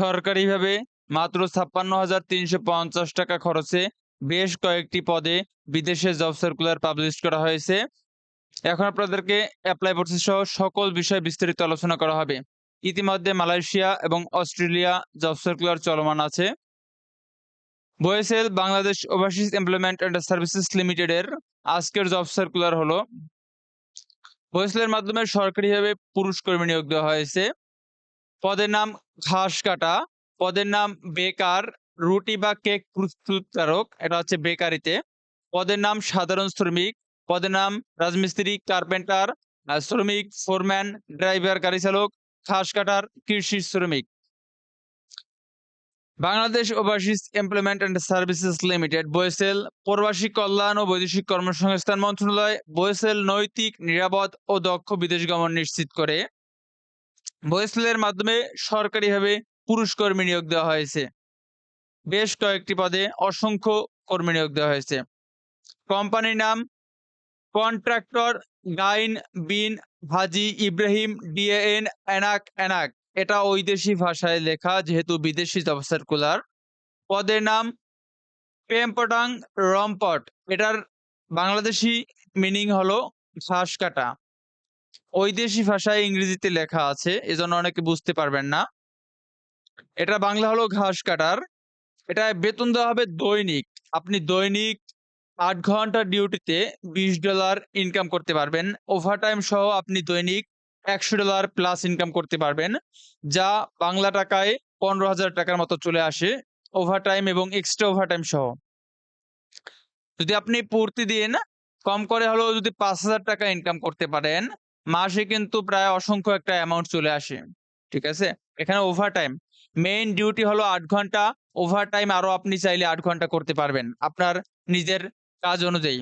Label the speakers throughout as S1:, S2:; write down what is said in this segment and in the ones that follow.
S1: সরকারিভাবে মাত্র ছাপ্পান্ন হাজার তিনশো পঞ্চাশ টাকা খরচে বেশ কয়েকটি পদে বিদেশে জব সার্কুলার পাবলিশ করা হয়েছে এখন আপনাদেরকে অ্যাপ্লাই প্রসেস সহ সকল বিষয়ে বিস্তারিত আলোচনা করা হবে ইতিমধ্যে মালয়েশিয়া এবং অস্ট্রেলিয়া জব সার্কুলার চলমান আছে BOESL Bangladesh overseas employment and services লিমিটেডের আজকের জব সার্কুলার হলো বয়েসেলের মাধ্যমে সরকারিভাবে পুরুষ কর্মী নিয়োগ দেওয়া হয়েছে পদের নাম ঘাস কাটা পদের নাম বেকার রুটি বা কেক প্রস্তুতকারক এটা হচ্ছে বেকারিতে পদের নাম সাধারণ শ্রমিক পদের নাম রাজমিস্ত্রি কার্পেন্টার শ্রমিক ফোরম্যান ড্রাইভার গাড়ি চালক ঘাস কাটার কৃষি শ্রমিক Bangladesh overseas employment and services limited BOESL প্রবাসী কল্যাণ ও বৈদেশিক কর্মসংস্থান মন্ত্রণালয় বয়সেল নৈতিক নিরাপদ ও দক্ষ বিদেশ গমন নিশ্চিত করে বয়সলের মাধ্যমে সরকারিভাবে পুরুষ কর্মী নিয়োগ দেওয়া হয়েছে বেশ কয়েকটি পদে অসংখ্য কর্মী নিয়োগ দেওয়া হয়েছে কোম্পানির নাম contractor Gain bin Haji Ibrahim ডিএএন অ্যানাক অ্যানাক এটা ঐদেশী ভাষায় লেখা যেহেতু বিদেশি জব সার্কুলার পদের নাম পেম্পটাং রম্পট এটার বাংলাদেশি মিনিং হলো ঘাস কাটা দেশি ভাষায় ইংরেজিতে লেখা আছে এজন্য অনেকে বুঝতে পারবেন না এটা বাংলা হলো ঘাস কাটার এটা বেতন দেওয়া হবে দৈনিক আপনি দৈনিক আট ঘন্টা ডিউটিতে বিশ ডলার ইনকাম করতে পারবেন ওভারটাইম সহ আপনি দৈনিক একশো ডলার প্লাস ইনকাম করতে পারবেন যা বাংলা টাকায় পনেরো হাজার টাকার মতো চলে আসে ওভারটাইম এবং এক্সট্রা ওভারটাইম সহ যদি আপনি প্রতিদিন কম করে হলেও যদি পাঁচ হাজার টাকা ইনকাম করতে পারেন মাসে কিন্তু প্রায় অসংখ্য একটা অ্যামাউন্ট চলে আসে ঠিক আছে এখানে ওভার টাইম মেইন ডিউটি হলো আট ঘন্টা ওভার টাইম আরো আপনি চাইলে আট ঘন্টা করতে পারবেন আপনার নিজের কাজ অনুযায়ী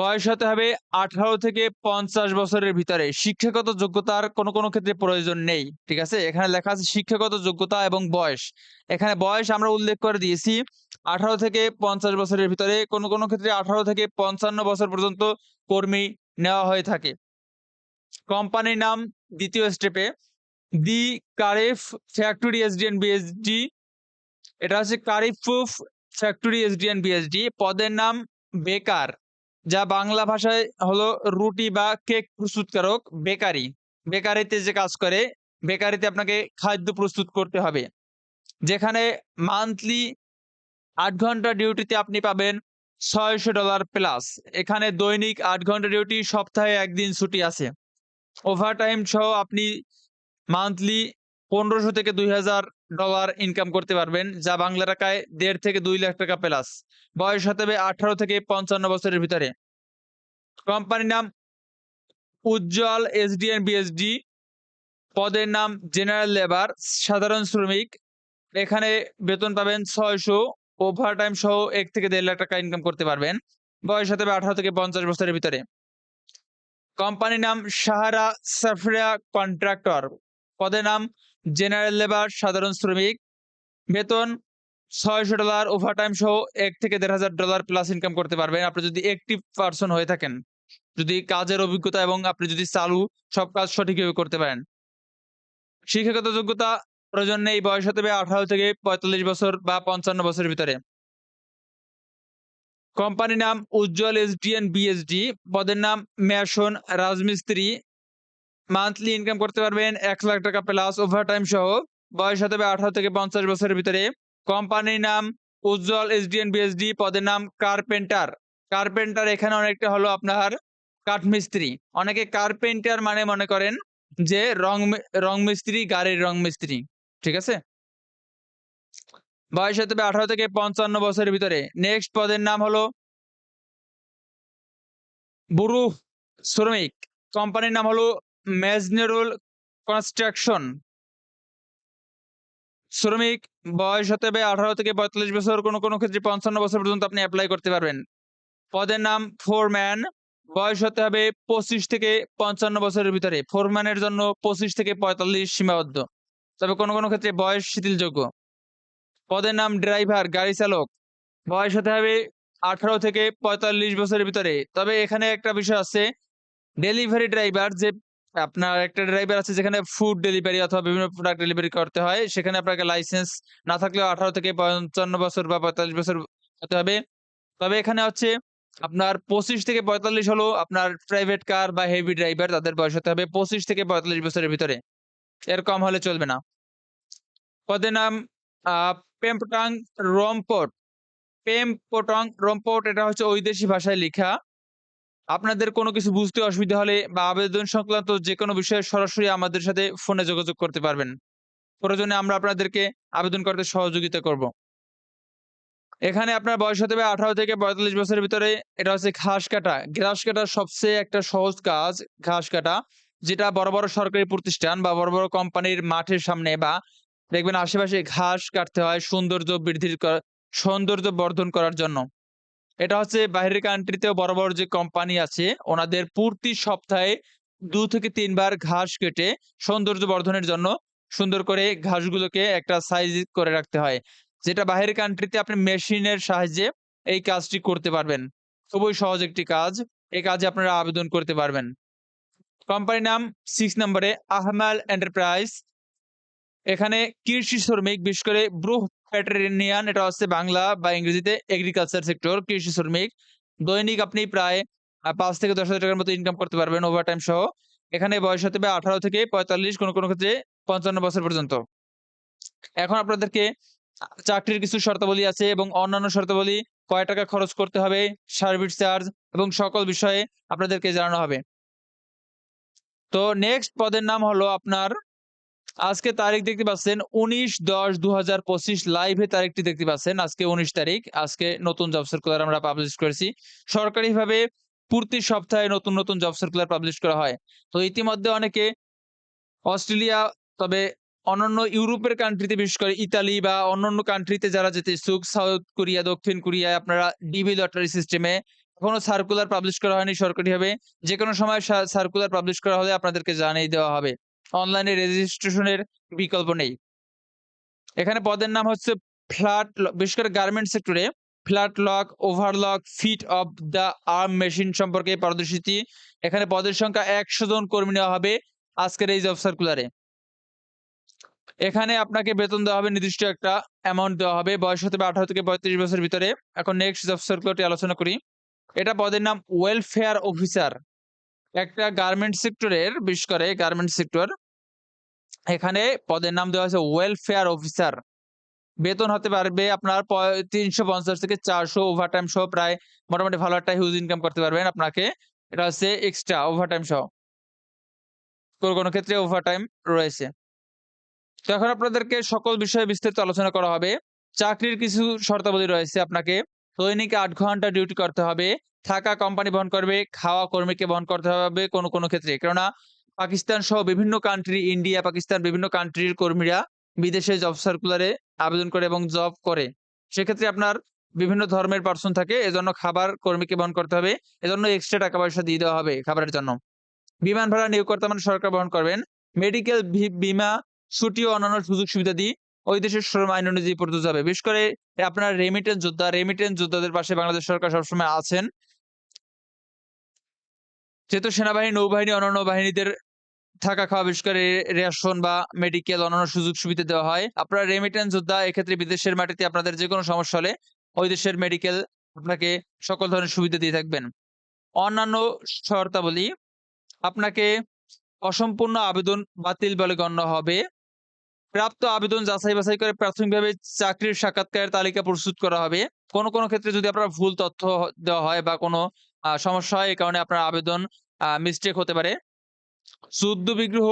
S1: বয়স হতে হবে আঠারো থেকে পঞ্চাশ বছরের ভিতরে শিক্ষাগত যোগ্যতার কোনো কোনো ক্ষেত্রে প্রয়োজন নেই ঠিক আছে এখানে লেখা আছে শিক্ষাগত যোগ্যতা এবং বয়স এখানে বয়স আমরা উল্লেখ করে দিয়েছি আঠারো থেকে পঞ্চাশ বছরের ভিতরে কোনো কোনো ক্ষেত্রে আঠারো থেকে পঞ্চান্ন বছর পর্যন্ত কর্মী নেওয়া হয়ে থাকে কোম্পানির নাম দ্বিতীয় স্টেপে দি কারিফ ফ্যাক্টরি এসডিএন বিএসডি এটা হচ্ছে কারিফুফ ফ্যাক্টরি এসডিএন বিএসডি পদের নাম বেকার যা বাংলা ভাষায় হলো রুটি বা কেক প্রস্তুতকারক বেকারি বেকারিতে যে কাজ করে বেকারিতে আপনাকে খাদ্য প্রস্তুত করতে হবে যেখানে মান্থলি আট ঘন্টা ডিউটিতে আপনি পাবেন ছয়শো ডলার প্লাস এখানে দৈনিক আট ঘন্টা ডিউটি সপ্তাহে একদিন ছুটি আছে ওভার টাইম সহ আপনি মান্থলি পনেরোশো থেকে দুই হাজার ডলার ইনকাম করতে পারবেন যা বাংলা টাকায় দেড় থেকে দুই লাখ টাকা প্লাস বয়স হতে হবে আঠারো থেকে পঞ্চান্ন বছরের ভিতরে কোম্পানির নাম উজ্জ্বল এসডিএন বিএসডি পদের নাম জেনারেল লেবার সাধারণ শ্রমিক এখানে বেতন পাবেন ছয়শো ওভার টাইম সহ এক থেকে দেড় লাখ টাকা ইনকাম করতে পারবেন বয়স হতে হবে আঠারো থেকে পঞ্চাশ বছরের ভিতরে কোম্পানির নাম সাহারা সাফরিয়া কন্ট্রাক্টর পদের নাম জেনারেল লেবার সাধারণ শ্রমিক বেতন ছয়শো ডলার ওভারটাইম সহ এক থেকে দেড় হাজার ডলার প্লাস ইনকাম করতে পারবেন আপনি যদি একটিভ পার্সন হয়ে থাকেন যদি কাজের অভিজ্ঞতা এবং আপনি যদি চালু সব কাজ সঠিকভাবে করতে পারেন শিক্ষাগত যোগ্যতা প্রজন্মে এই বয়স হতে হবে আঠারো থেকে পঁয়তাল্লিশ বছর বা পঞ্চান্ন বছরের ভিতরে কোম্পানি নাম উজ্জ্বল এসডিএন বিএসডি পদের নাম মেশন রাজমিস্ত্রি মান্থলি ইনকাম করতে পারবেন এক লাখ টাকা প্লাস ওভার টাইম সহ বয়স হতে হবে আঠারো থেকে পঞ্চাশ বছরের ভিতরে কোম্পানির নাম উজ্জ্বল এসডিএন বিএসডি পদের নাম কার্পেন্টার কার্পেন্টার এখানে অনেকটা হলো আপনার কাঠমিস্ত্রি অনেকে কার্পেন্টার মানে মনে করেন যে রং রং মিস্ত্রি গাড়ির রং মিস্ত্রি ঠিক আছে বয়স হতে হবে আঠারো থেকে পঞ্চান্ন বছরের ভিতরে নেক্সট পদের নাম হলো বুরু শ্রমিক কোম্পানির নাম হলো মেজনেরুল কনস্ট্রাকশন শ্রমিক বয়স হতে হবে আঠারো থেকে পঁয়তাল্লিশ বছর কোনো কোনো ক্ষেত্রে পঞ্চান্ন বছর পর্যন্ত আপনি অ্যাপ্লাই করতে পারবেন পদের নাম ফোরম্যান বয়স হতে হবে পঁচিশ থেকে পঞ্চান্ন বছরের ভিতরে ফোরম্যানের জন্য পঁচিশ থেকে পঁয়তাল্লিশ সীমাবদ্ধ তবে কোনো কোনো ক্ষেত্রে বয়স শিথিলযোগ্য পদের নাম ড্রাইভার গাড়ি চালক বয়স হতে হবে আঠারো থেকে পঁয়তাল্লিশ বছরের ভিতরে তবে এখানে একটা বিষয় আছে ডেলিভারি ড্রাইভার যে আপনার একটা ড্রাইভার আছে যেখানে ফুড ডেলিভারি অথবা বিভিন্ন প্রোডাক্ট ডেলিভারি করতে হয় সেখানে আপনাকে লাইসেন্স না থাকলেও আঠারো থেকে পঞ্চান্ন বছর বা পঁয়তাল্লিশ বছর হতে হবে তবে এখানে হচ্ছে আপনার পঁচিশ থেকে পঁয়তাল্লিশ হলো আপনার প্রাইভেট কার বা হেভি ড্রাইভার তাদের বয়স হতে হবে পঁচিশ থেকে পঁয়তাল্লিশ বছরের ভিতরে এর কম হলে চলবে না পদের নাম পেম্পটাং রোমপোর্ট পেম্পটং রোমপোর্ট এটা হচ্ছে ঐদেশী ভাষায় লেখা আপনাদের কোনো কিছু বুঝতে অসুবিধা হলে বা আবেদন সংক্রান্ত যে কোনো বিষয়ে সরাসরি আমাদের সাথে ফোনে যোগাযোগ করতে পারবেন প্রয়োজনে আমরা আপনাদেরকে আবেদন করতে সহযোগিতা করব এখানে আপনার বয়স হতে হবে আঠারো থেকে পঁয়তাল্লিশ বছরের ভিতরে এটা হচ্ছে ঘাস কাটা ঘাস কাটা সবচেয়ে একটা সহজ কাজ ঘাস কাটা যেটা বড় বড় সরকারি প্রতিষ্ঠান বা বড় বড় কোম্পানির মাঠের সামনে বা দেখবেন আশেপাশে ঘাস কাটতে হয় সৌন্দর্য বৃদ্ধির সৌন্দর্য বর্ধন করার জন্য এটা হচ্ছে বাইরের কান্ট্রিতেও বড় বড় যে কোম্পানি আছে ওনাদের পূর্তি সপ্তাহে দু থেকে তিনবার ঘাস কেটে সৌন্দর্য বর্ধনের জন্য সুন্দর করে ঘাসগুলোকে একটা সাইজ করে রাখতে হয় যেটা বাইরের কান্ট্রিতে আপনি মেশিনের সাহায্যে এই কাজটি করতে পারবেন খুবই সহজ একটি কাজ এই কাজে আপনারা আবেদন করতে পারবেন কোম্পানির নাম সিক্স নম্বরে আহমাল এন্টারপ্রাইজ এখানে কৃষি শ্রমিক বিশেষ করে ব্রুহ প্যাটারেনিয়ান এটা হচ্ছে বাংলা বা ইংরেজিতে এগ্রিকালচার সেক্টর কৃষি শ্রমিক দৈনিক আপনি প্রায় পাঁচ থেকে দশ হাজার টাকার মতো ইনকাম করতে পারবেন ওভার টাইম সহ এখানে বয়স হতে হবে আঠারো থেকে পঁয়তাল্লিশ কোনো কোনো ক্ষেত্রে পঞ্চান্ন বছর পর্যন্ত এখন আপনাদেরকে চাকরির কিছু শর্তাবলী আছে এবং অন্যান্য শর্তাবলী কয় টাকা খরচ করতে হবে সার্ভিস চার্জ এবং সকল বিষয়ে আপনাদেরকে জানানো হবে তো নেক্সট পদের নাম হলো আপনার আজকে তারিখ দেখতে পাচ্ছেন উনিশ দশ দু হাজার পঁচিশ লাইভে তারিখটি দেখতে পাচ্ছেন আজকে উনিশ তারিখ আজকে নতুন জব সার্কুলার আমরা পাবলিশ করেছি সরকারিভাবে প্রতি সপ্তাহে নতুন নতুন জব সার্কুলার পাবলিশ করা হয় তো ইতিমধ্যে অনেকে অস্ট্রেলিয়া তবে অন্যান্য ইউরোপের কান্ট্রিতে বিশেষ করে ইতালি বা অন্যান্য কান্ট্রিতে যারা যেতে সুখ সাউথ কোরিয়া দক্ষিণ কোরিয়ায় আপনারা ডিবি লটারি সিস্টেমে কোনো সার্কুলার পাবলিশ করা হয়নি সরকারিভাবে যে কোনো সময় সার্কুলার পাবলিশ করা হলে আপনাদেরকে জানিয়ে দেওয়া হবে অনলাইনে রেজিস্ট্রেশনের বিকল্প নেই এখানে পদের নাম হচ্ছে ফ্ল্যাট বিশেষ করে গার্মেন্ট সেক্টরে flat lock overlock fit of the arm machine সম্পর্কে পারদর্শিতি এখানে পদের সংখ্যা একশো জন কর্মী নেওয়া হবে আজকের এই জব সার্কুলারে এখানে আপনাকে বেতন দেওয়া হবে নির্দিষ্ট একটা অ্যামাউন্ট দেওয়া হবে বয়স হতে হবে আঠারো থেকে পঁয়ত্রিশ বছর ভিতরে এখন নেক্সট জব সার্কুলারটি আলোচনা করি এটা পদের নাম ওয়েলফেয়ার অফিসার একটা গার্মেন্ট সেক্টরের বিশেষ করে গার্মেন্ট সেক্টর এখানে পদের নাম দেওয়া হয়েছে ওয়েলফেয়ার অফিসার বেতন হতে পারবে আপনার তিনশো পঞ্চাশ থেকে চারশো ওভার টাইম সহ প্রায় মোটামুটি ভালো একটা হিউজ ইনকাম করতে পারবেন আপনাকে এটা হচ্ছে এক্সট্রা ওভার টাইম সহ কোনো কোনো ক্ষেত্রে ওভার টাইম রয়েছে তো এখন আপনাদেরকে সকল বিষয়ে বিস্তারিত আলোচনা করা হবে চাকরির কিছু শর্তাবলী রয়েছে আপনাকে দৈনিক আট ঘন্টা ডিউটি করতে হবে থাকা কোম্পানি বহন করবে খাওয়া কর্মীকে বহন করতে হবে কোন কোন ক্ষেত্রে কেননা পাকিস্তান সহ বিভিন্ন কান্ট্রি ইন্ডিয়া পাকিস্তান বিভিন্ন কান্ট্রির কর্মীরা বিদেশে জব সার্কুলারে আবেদন করে এবং জব করে সেক্ষেত্রে আপনার বিভিন্ন ধর্মের পার্সন থাকে এজন্য খাবার কর্মীকে বহন করতে হবে এজন্য এক্সট্রা টাকা পয়সা দিয়ে দেওয়া হবে খাবারের জন্য বিমান ভাড়া নিয়োগকর্তা মানে সরকার বহন করবেন মেডিকেল বিমা ছুটি ও অন্যান্য সুযোগ সুবিধা দিয়ে ওই দেশের শ্রম আইন অনুযায়ী পড়তে হবে বিশেষ করে আপনার রেমিটেন্স যোদ্ধা রেমিটেন্স যোদ্ধাদের পাশে বাংলাদেশ সরকার সবসময় আছেন যেহেতু সেনাবাহিনী নৌবাহিনী অন্যান্য বাহিনীদের থাকা খাওয়া বিশেষ করে রেশন বা মেডিকেল অন্যান্য সুযোগ সুবিধা দেওয়া হয় আপনার রেমিটেন্স যোদ্ধা এক্ষেত্রে বিদেশের মাটিতে আপনাদের যে কোনো সমস্যা হলে ওই দেশের মেডিকেল আপনাকে সকল ধরনের সুবিধা দিয়ে থাকবেন অন্যান্য শর্তাবলী আপনাকে অসম্পূর্ণ আবেদন বাতিল বলে গণ্য হবে প্রাপ্ত আবেদন যাচাই বাছাই করে প্রাথমিকভাবে চাকরির সাক্ষাৎকারের তালিকা প্রস্তুত করা হবে কোন কোন ক্ষেত্রে যদি আপনার ভুল তথ্য দেওয়া হয় বা কোনো সমস্যা হয় এই কারণে আপনার আবেদন মিস্টেক হতে পারে যুদ্ধ বিগ্রহ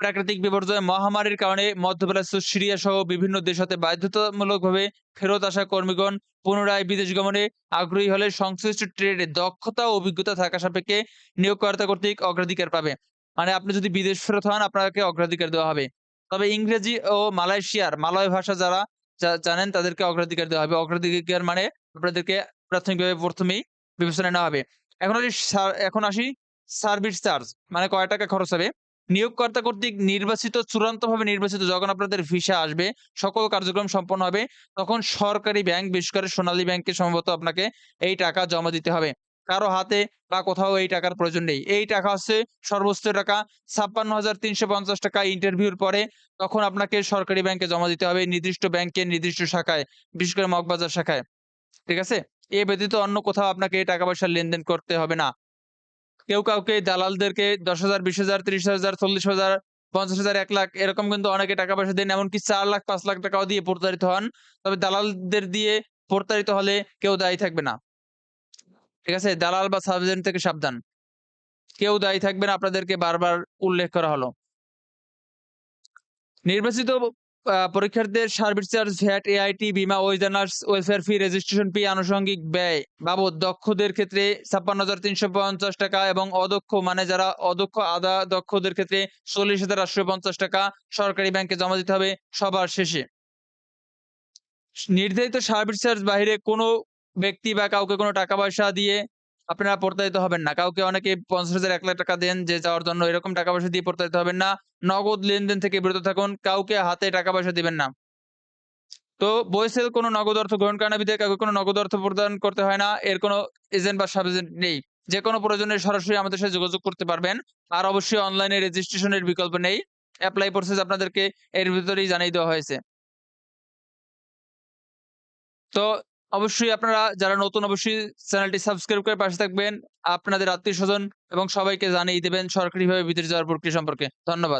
S1: প্রাকৃতিক বিপর্যয় মহামারীর কারণে মধ্যপ্রাচ্য সিরিয়া সহ বিভিন্ন দেশ হতে বাধ্যতামূলকভাবে ফেরত আসা কর্মীগণ পুনরায় বিদেশ গমনে আগ্রহী হলে সংশ্লিষ্ট ট্রেডে দক্ষতা ও অভিজ্ঞতা থাকা সাপেক্ষে নিয়োগকর্তা কর্তৃক অগ্রাধিকার পাবে মানে আপনি যদি বিদেশ ফেরত হন আপনাকে অগ্রাধিকার দেওয়া হবে তবে ইংরেজি ও মালয়েশিয়ার মালয় ভাষা যারা জানেন তাদেরকে অগ্রাধিকার দেওয়া হবে অগ্রাধিকার মানে আপনাদেরকে প্রাথমিকভাবে প্রথমেই বিবেচনা নেওয়া হবে এখন আসি এখন আসি সার্ভিস চার্জ মানে কয় টাকা খরচ হবে নিয়োগকর্তা কর্তৃক নির্বাচিত চূড়ান্তভাবে নির্বাচিত যখন আপনাদের ভিসা আসবে সকল কার্যক্রম সম্পন্ন হবে তখন সরকারি ব্যাংক বিশেষ করে সোনালী ব্যাংকে সম্ভবত আপনাকে এই টাকা জমা দিতে হবে কারো হাতে বা কোথাও এই টাকার প্রয়োজন নেই এই টাকা হচ্ছে সর্বোচ্চ টাকা ছাপ্পান্ন হাজার তিনশো পঞ্চাশ টাকা ইন্টারভিউর পরে তখন আপনাকে সরকারি ব্যাংকে জমা দিতে হবে নির্দিষ্ট ব্যাংকের নির্দিষ্ট শাখায় বিশেষ করে মগবাজার শাখায় ঠিক আছে এ ব্যতীত অন্য কোথাও আপনাকে এই টাকা পয়সা লেনদেন করতে হবে না কেউ কাউকে দালালদেরকে দশ হাজার বিশ হাজার ত্রিশ হাজার চল্লিশ হাজার পঞ্চাশ হাজার এক লাখ এরকম কিন্তু অনেকে টাকা পয়সা দেন এমনকি চার লাখ পাঁচ লাখ টাকাও দিয়ে প্রতারিত হন তবে দালালদের দিয়ে প্রতারিত হলে কেউ দায়ী থাকবে না ঠিক আছে দালাল বা সাবজেন্ট থেকে সাবধান কেউ দায়ী থাকবেন আপনাদেরকে বারবার উল্লেখ করা হলো নির্বাচিত পরীক্ষার্থীদের সার্ভিস চার্জ ভ্যাট এআইটি বিমা ওয়েজানার্স ওয়েলফেয়ার ফি রেজিস্ট্রেশন ফি আনুষঙ্গিক ব্যয় বাবদ দক্ষদের ক্ষেত্রে ছাপ্পান্ন হাজার তিনশো পঞ্চাশ টাকা এবং অদক্ষ মানে যারা অদক্ষ আদা দক্ষদের ক্ষেত্রে চল্লিশ হাজার আটশো পঞ্চাশ টাকা সরকারি ব্যাংকে জমা দিতে হবে সবার শেষে নির্ধারিত সার্ভিস চার্জ বাহিরে কোনো ব্যক্তি বা কাউকে কোনো টাকা পয়সা দিয়ে আপনারা প্রতারিত হবেন না কাউকে অনেকে পঞ্চাশ হাজার এক লাখ টাকা দেন যে যাওয়ার জন্য এরকম টাকা পয়সা দিয়ে প্রতারিত হবেন না নগদ লেনদেন থেকে বিরত থাকুন কাউকে হাতে টাকা পয়সা দিবেন না তো বইসেল কোনো নগদ অর্থ গ্রহণ করা বিধে কাউকে কোনো নগদ অর্থ প্রদান করতে হয় না এর কোনো এজেন্ট বা সাব এজেন্ট নেই যে কোনো প্রয়োজনে সরাসরি আমাদের সাথে যোগাযোগ করতে পারবেন আর অবশ্যই অনলাইনে রেজিস্ট্রেশনের বিকল্প নেই অ্যাপ্লাই প্রসেস আপনাদেরকে এর ভিতরেই জানিয়ে দেওয়া হয়েছে তো অবশ্যই আপনারা যারা নতুন অবশ্যই চ্যানেলটি সাবস্ক্রাইব করে পাশে থাকবেন আপনাদের আত্মীয় স্বজন এবং সবাইকে জানিয়ে দেবেন সরকারিভাবে বিদেশ যাওয়ার প্রক্রিয়া সম্পর্কে ধন্যবাদ